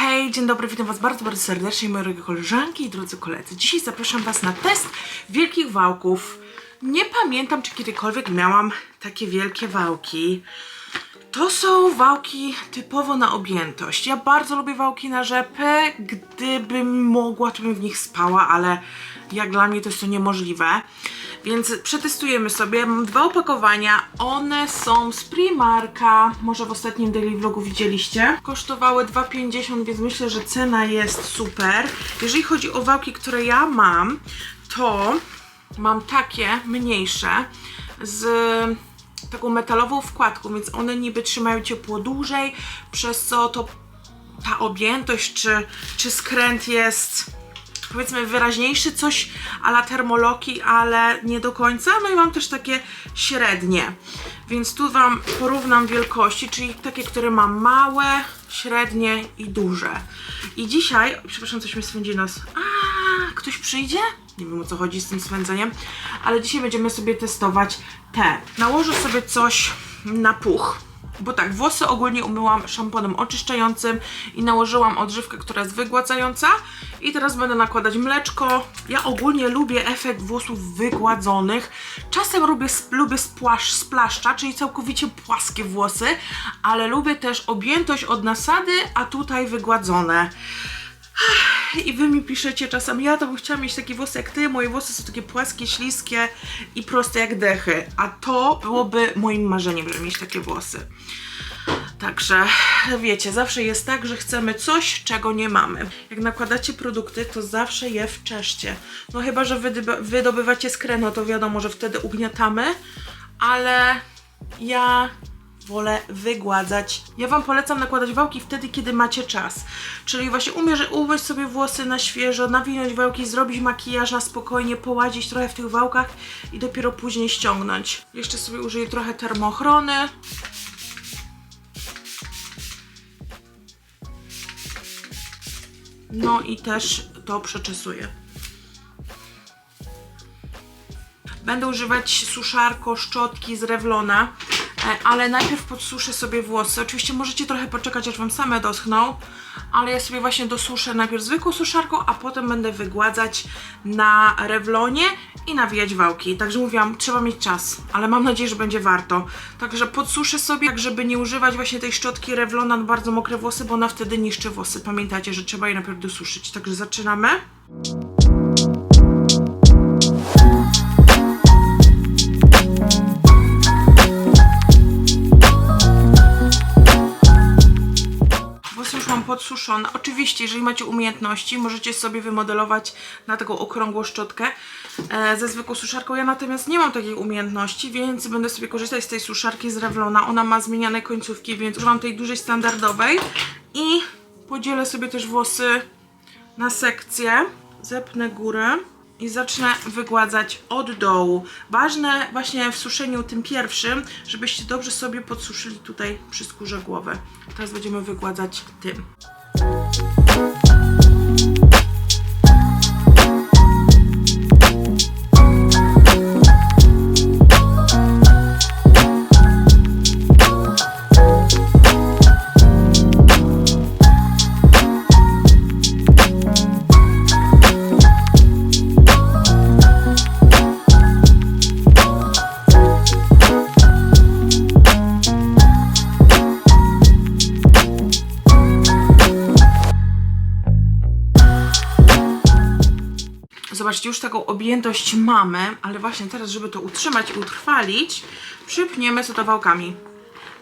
Hej, dzień dobry, witam Was bardzo, bardzo serdecznie, moje drogie koleżanki i drodzy koledzy. Dzisiaj zapraszam Was na test wielkich wałków. Nie pamiętam, czy kiedykolwiek miałam takie wielkie wałki. To są wałki typowo na objętość. Ja bardzo lubię wałki na rzepy. Gdybym mogła, to bym w nich spała, ale jak dla mnie to jest to niemożliwe. Więc przetestujemy sobie. Mam dwa opakowania. One są z Primarka. Może w ostatnim daily vlogu widzieliście. Kosztowały 2,50, więc myślę, że cena jest super. Jeżeli chodzi o wałki, które ja mam, to mam takie mniejsze z taką metalową wkładką, więc one niby trzymają ciepło dłużej, przez co to ta objętość czy, czy skręt jest powiedzmy wyraźniejszy, coś ala termoloki, ale nie do końca. No i mam też takie średnie. Więc tu Wam porównam wielkości, czyli takie, które mam małe, średnie i duże. I dzisiaj, przepraszam, coś mi swędzi nos. A, ktoś przyjdzie? Nie wiem o co chodzi z tym swędzeniem, ale dzisiaj będziemy sobie testować te. Nałożę sobie coś na puch. Bo tak, włosy ogólnie umyłam szamponem oczyszczającym i nałożyłam odżywkę, która jest wygładzająca. I teraz będę nakładać mleczko. Ja ogólnie lubię efekt włosów wygładzonych. Czasem lubię, lubię spłasz, splaszcza, czyli całkowicie płaskie włosy, ale lubię też objętość od nasady, a tutaj wygładzone. I wy mi piszecie czasem, ja to bym chciała mieć takie włosy jak ty, moje włosy są takie płaskie, śliskie i proste jak dechy. A to byłoby moim marzeniem, żeby mieć takie włosy. Także wiecie, zawsze jest tak, że chcemy coś, czego nie mamy. Jak nakładacie produkty, to zawsze je wczeszcie. No chyba, że wydobywacie skreno, to wiadomo, że wtedy ugniatamy, ale ja wolę wygładzać. Ja Wam polecam nakładać wałki wtedy, kiedy macie czas. Czyli właśnie umierz, umyć sobie włosy na świeżo, nawinąć wałki, zrobić makijaż na spokojnie, poładzić trochę w tych wałkach i dopiero później ściągnąć. Jeszcze sobie użyję trochę termoochrony. No i też to przeczesuję. Będę używać suszarko, szczotki z Revlona, ale najpierw podsuszę sobie włosy. Oczywiście możecie trochę poczekać, aż Wam same doschną, ale ja sobie właśnie dosuszę najpierw zwykłą suszarką, a potem będę wygładzać na Revlonie i nawijać wałki. Także mówiłam, trzeba mieć czas, ale mam nadzieję, że będzie warto. Także podsuszę sobie, tak żeby nie używać właśnie tej szczotki Revlona na bardzo mokre włosy, bo ona wtedy niszczy włosy. Pamiętajcie, że trzeba je najpierw dosuszyć. Także zaczynamy. Podsuszone. Oczywiście, jeżeli macie umiejętności, możecie sobie wymodelować na taką okrągłą szczotkę e, ze zwykłą suszarką. Ja natomiast nie mam takiej umiejętności, więc będę sobie korzystać z tej suszarki z Revlona. Ona ma zmieniane końcówki, więc używam tej dużej standardowej i podzielę sobie też włosy na sekcje. Zepnę górę i zacznę wygładzać od dołu. Ważne właśnie w suszeniu tym pierwszym, żebyście dobrze sobie podsuszyli tutaj przy skórze głowy. Teraz będziemy wygładzać tym. Zobaczcie, już taką objętość mamy, ale właśnie teraz, żeby to utrzymać i utrwalić, przypniemy sobie to wałkami.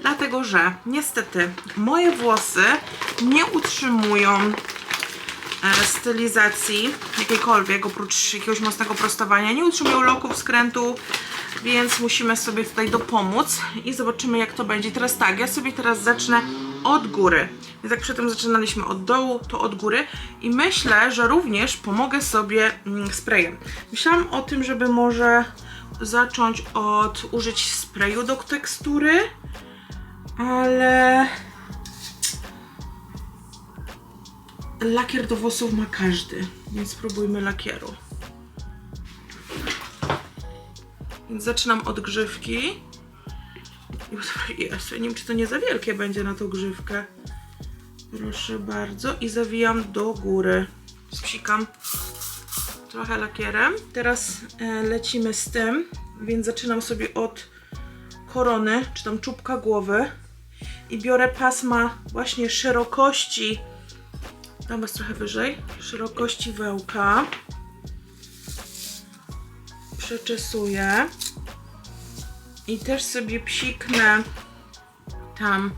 Dlatego, że niestety moje włosy nie utrzymują e, stylizacji jakiejkolwiek, oprócz jakiegoś mocnego prostowania. Nie utrzymują loków, skrętu, więc musimy sobie tutaj dopomóc i zobaczymy jak to będzie. Teraz tak, ja sobie teraz zacznę od góry. Więc jak przedtem zaczynaliśmy od dołu, to od góry i myślę, że również pomogę sobie mm, sprayem. Myślałam o tym, żeby może zacząć od użyć sprayu do tekstury, ale lakier do włosów ma każdy, więc spróbujmy lakieru. Zaczynam od grzywki. Jezu, ja nie wiem, czy to nie za wielkie będzie na tą grzywkę. Proszę bardzo. I zawijam do góry. Spsikam trochę lakierem. Teraz e, lecimy z tym, więc zaczynam sobie od korony, czy tam czubka głowy i biorę pasma właśnie szerokości, dam was trochę wyżej, szerokości wełka. Przeczesuję i też sobie psiknę tam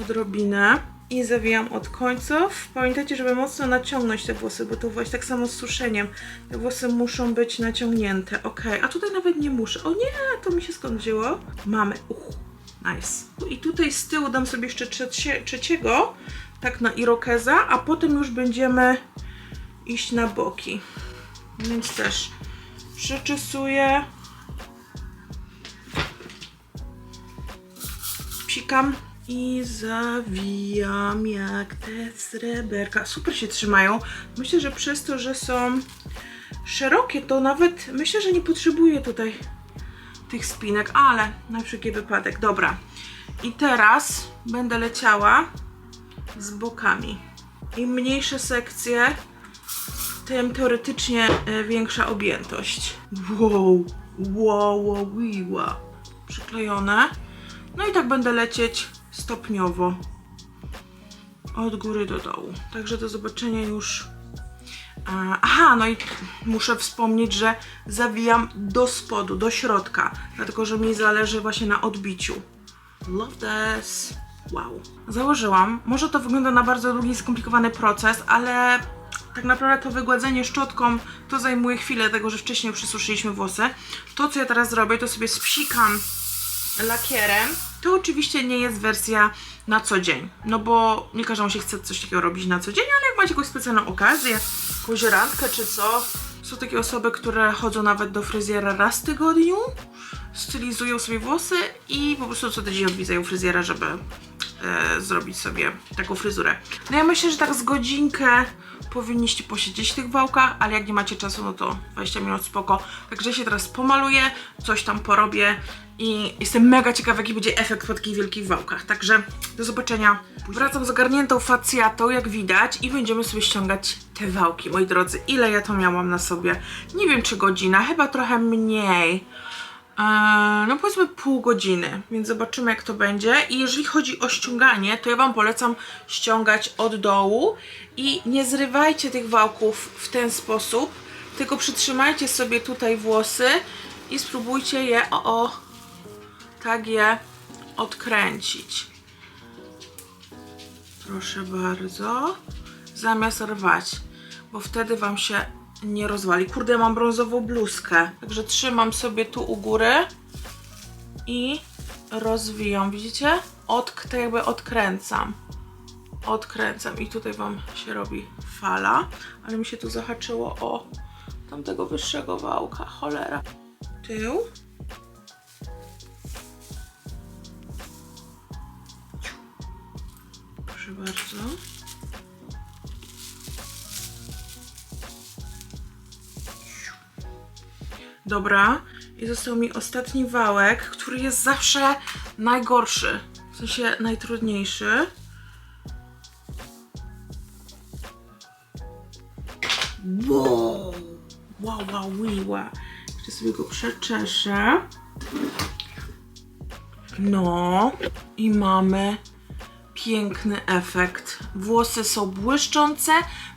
odrobinę i zawijam od końców. Pamiętajcie, żeby mocno naciągnąć te włosy, bo to właśnie tak samo z suszeniem. Te włosy muszą być naciągnięte. Ok, a tutaj nawet nie muszę. O nie, to mi się skąd wzięło? Mamy. Uch, nice. I tutaj z tyłu dam sobie jeszcze trzecie, trzeciego, tak na irokeza, a potem już będziemy iść na boki. Więc też przeczesuję. Psikam i zawijam jak te sreberka. Super się trzymają. Myślę, że przez to, że są szerokie, to nawet myślę, że nie potrzebuję tutaj tych spinek, ale na wszelki wypadek. Dobra. I teraz będę leciała z bokami. Im mniejsze sekcje, tym teoretycznie e, większa objętość. Wow, wow, wow, wow. Przyklejone. No i tak będę lecieć stopniowo. Od góry do dołu. Także do zobaczenia już. A, Aha, no i muszę wspomnieć, że zawijam do spodu, do środka, dlatego że mi zależy właśnie na odbiciu. Love this. Wow. Założyłam. Może to wygląda na bardzo długi skomplikowany proces, ale tak naprawdę to wygładzenie szczotką to zajmuje chwilę, dlatego że wcześniej przysuszyliśmy włosy. To, co ja teraz zrobię, to sobie spsikam lakierem. To oczywiście nie jest wersja na co dzień, no bo nie każdemu się chce coś takiego robić na co dzień, ale jak macie jakąś specjalną okazję, jakąś randkę czy co, są takie osoby, które chodzą nawet do fryzjera raz w tygodniu, stylizują sobie włosy i po prostu co tydzień odwiedzają fryzjera, żeby e, zrobić sobie taką fryzurę. No ja myślę, że tak z godzinkę powinniście posiedzieć w tych wałkach, ale jak nie macie czasu, no to 20 minut spoko. Także się teraz pomaluję, coś tam porobię i jestem mega ciekawa, jaki będzie efekt po takich wielkich wałkach. Także do zobaczenia. Wracam z ogarniętą facjatą, jak widać, i będziemy sobie ściągać te wałki, moi drodzy. Ile ja to miałam na sobie? Nie wiem, czy godzina, chyba trochę mniej. Eee, no powiedzmy pół godziny, więc zobaczymy jak to będzie. I jeżeli chodzi o ściąganie, to ja Wam polecam ściągać od dołu i nie zrywajcie tych wałków w ten sposób, tylko przytrzymajcie sobie tutaj włosy i spróbujcie je, o, o tak je odkręcić. Proszę bardzo. Zamiast rwać, bo wtedy Wam się nie rozwali. Kurde, mam brązową bluzkę. Także trzymam sobie tu u góry i rozwijam. Widzicie? Od, tak jakby odkręcam. Odkręcam i tutaj Wam się robi fala, ale mi się tu zahaczyło o tamtego wyższego wałka. Cholera. Tył. Proszę bardzo. Dobra. I został mi ostatni wałek, który jest zawsze najgorszy. W sensie najtrudniejszy. Wow! Wow, wow, wiła. Jeszcze sobie go przeczeszę. No. I mamy piękny efekt. Włosy są błyszczące,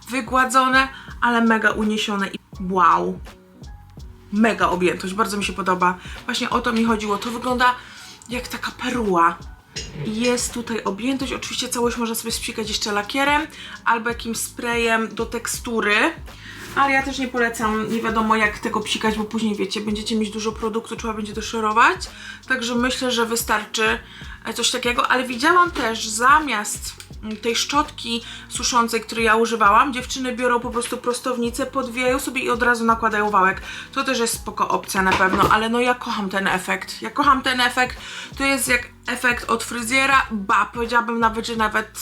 wygładzone, ale mega uniesione i wow. Mega objętość, bardzo mi się podoba. Właśnie o to mi chodziło. To wygląda jak taka perła. Jest tutaj objętość. Oczywiście całość można sobie spsikać jeszcze lakierem albo jakimś sprayem do tekstury. Ale ja też nie polecam, nie wiadomo jak tego psikać, bo później wiecie, będziecie mieć dużo produktu, trzeba będzie to szorować. Także myślę, że wystarczy coś takiego, ale widziałam też zamiast tej szczotki suszącej, której ja używałam, dziewczyny biorą po prostu prostownicę, podwijają sobie i od razu nakładają wałek. To też jest spoko opcja na pewno, ale no ja kocham ten efekt. Ja kocham ten efekt. To jest jak efekt od fryzjera, ba, powiedziałabym nawet, że nawet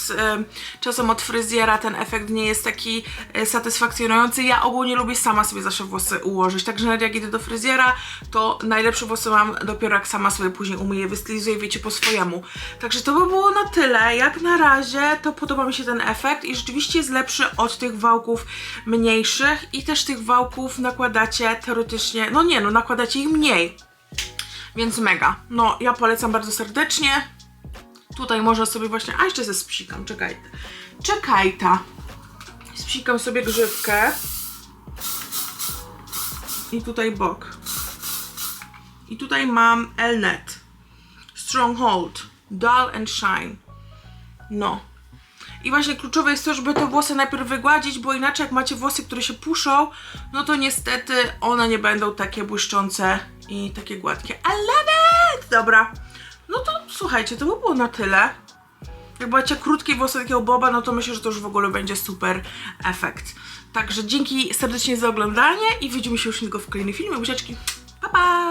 czasem od fryzjera ten efekt nie jest taki e, satysfakcjonujący. Ja ogólnie lubię sama sobie zawsze włosy ułożyć, także nawet jak idę do fryzjera, to najlepsze włosy mam dopiero jak sama sobie później umyję, wystylizuję, wiecie, po swojemu. Także to by było na tyle. Jak na razie to podoba mi się ten efekt i rzeczywiście jest lepszy od tych wałków mniejszych i też tych wałków nakładacie teoretycznie, no nie no, nakładacie ich mniej. Więc mega. No, ja polecam bardzo serdecznie. Tutaj można sobie właśnie. A jeszcze ze spsikam, czekaj. Czekaj ta. Spsikam sobie grzywkę. I tutaj bok. I tutaj mam Elnet. Stronghold. Dull and Shine. No. I właśnie kluczowe jest to, żeby te włosy najpierw wygładzić, bo inaczej jak macie włosy, które się puszą, no to niestety one nie będą takie błyszczące i takie gładkie. I love it! Dobra. No to słuchajcie, to by było na tyle. Jak macie krótkie włosy takiego boba, no to myślę, że to już w ogóle będzie super efekt. Także dzięki serdecznie za oglądanie i widzimy się już niedługo w kolejnym filmie. Buziaczki. Pa, pa!